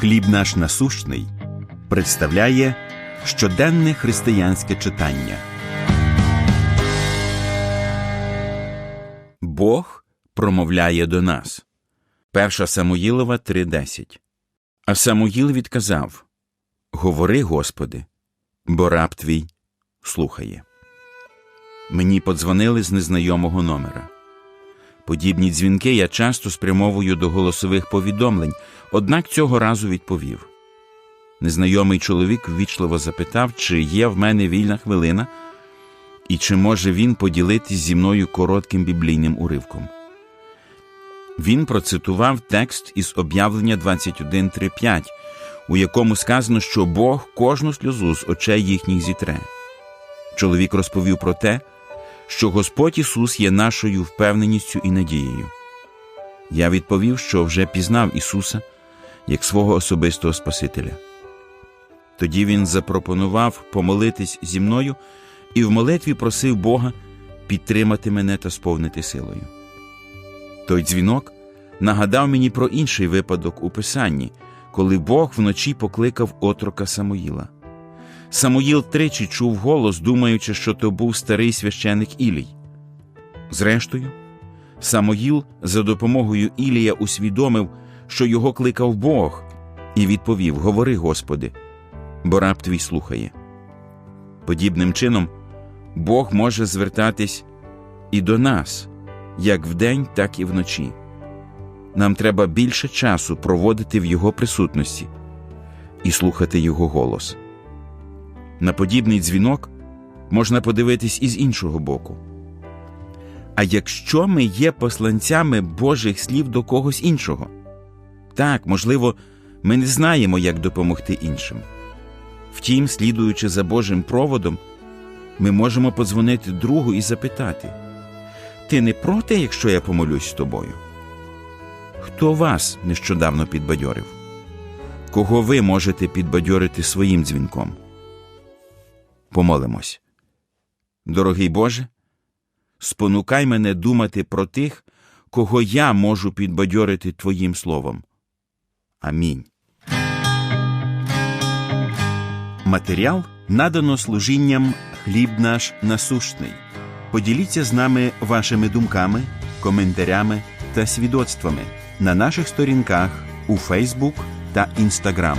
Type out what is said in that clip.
Хліб наш насущний представляє щоденне християнське читання. Бог промовляє до нас. 1 Самуїлова 3:10. А Самуїл відказав: Говори, Господи, бо раб твій слухає. Мені подзвонили з незнайомого номера. Подібні дзвінки я часто спрямовую до голосових повідомлень, однак цього разу відповів. Незнайомий чоловік ввічливо запитав, чи є в мене вільна хвилина, і чи може він поділитись зі мною коротким біблійним уривком. Він процитував текст із об'явлення 21.3.5, у якому сказано, що Бог кожну сльозу з очей їхніх зітре. Чоловік розповів про те, що Господь Ісус є нашою впевненістю і надією. Я відповів, що вже пізнав Ісуса як свого особистого Спасителя. Тоді він запропонував помолитись зі мною і в молитві просив Бога підтримати мене та сповнити силою. Той дзвінок нагадав мені про інший випадок у Писанні, коли Бог вночі покликав отрока Самуїла. Самуїл тричі чув голос, думаючи, що то був старий священик Ілій. Зрештою, Самуїл за допомогою Ілія усвідомив, що його кликав Бог, і відповів: Говори, Господи, бо раб твій слухає. Подібним чином, Бог може звертатись і до нас, як вдень, так і вночі. Нам треба більше часу проводити в Його присутності і слухати Його голос. На подібний дзвінок можна подивитись із іншого боку. А якщо ми є посланцями Божих слів до когось іншого, так, можливо, ми не знаємо, як допомогти іншим. Втім, слідуючи за Божим проводом, ми можемо подзвонити другу і запитати: Ти не проти, якщо я помолюсь з тобою? Хто вас нещодавно підбадьорив? Кого ви можете підбадьорити своїм дзвінком? Помолимось. Дорогий Боже, спонукай мене думати про тих, кого я можу підбадьорити Твоїм словом. Амінь. Матеріал надано служінням хліб наш насущний. Поділіться з нами вашими думками, коментарями та свідоцтвами на наших сторінках у Фейсбук та Інстаграм.